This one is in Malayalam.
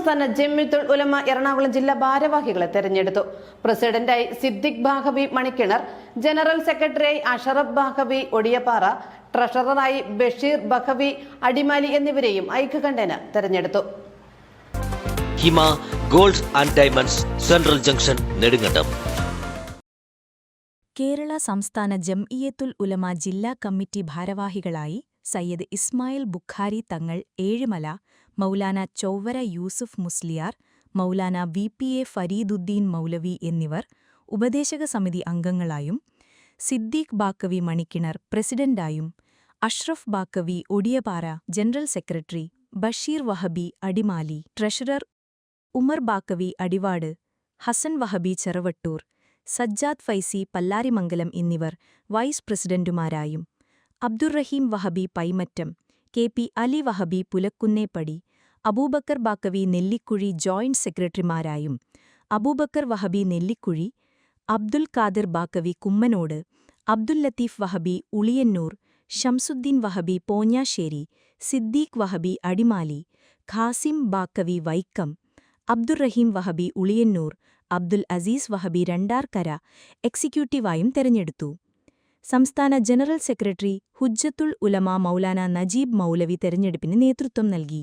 സംസ്ഥാന ജമ്മിത്തുൽ ഉലമ എറണാകുളം ജില്ലാ ഭാരവാഹികളെ തെരഞ്ഞെടുത്തു. പ്രസിഡന്റായി സിദ്ദിഖ് ബാഹബി മണിക്കിണർ ജനറൽ സെക്രട്ടറിയായി അഷറഫ് ബാഹബി ഒടിയപ്പാറ ട്രഷററായി ബഷീർ ബഖവി അടിമാലി എന്നിവരെയും ഐക്യകണ്ഠേന തെരഞ്ഞെടുത്തു. Hima gold and diamonds central junction Nedumkandam. Kerala സംസ്ഥാന ജംഇയത്തുൽ ഉലമ ജില്ലാ കമ്മിറ്റി ഭാരവാഹികളായി Sayyid Ismail Bukhari Thangal Ezhumala Moulana Chowwara Yusuf Musliyar Moulana V P A Fariduddin Moulavi എന്നിവർ ഉപദേശക സമിതി അംഗങ്ങളായും Siddique Baqavi Manikkinar പ്രസിഡന്റായും Ashraf Baqavi Odiyapara general secretary Basheer Wahabi Adimali treasurer Umar Baqavi Adivad Hasan Wahabi Cheravattoor Sajjad Faizy Pallarimangalam എന്നിവർ vice പ്രസിഡന്റുമാരായും Abdurahim Wahabi Paimattom K P Ali Wahabi Pulakkunneppady Abubakar Baqavi Nellikuzhi joint സെക്രട്ടറിമാരായും Abubakar Wahabi Nellikuzhi Abdul Khadir Baqavi Kummanode Abdul Latheef Wahabi Uliyannoor Shamsuddin Wahbi Ponjassery Siddique Wahabi Adimali Qasem Baqavi Vaikom Abdurahim Wahabi Uliyannoor Abdul Azeez Wahabi Randarkara എക്സിക്യൂട്ടീവായും തെരഞ്ഞെടുത്തു. സംസ്ഥാന ജനറൽ സെക്രട്ടറി ഹുജ്ജത്തുൽ ഉലമ മൗലാന നജീബ് മൗലവി തെരഞ്ഞെടുപ്പിന് നേതൃത്വം നൽകി.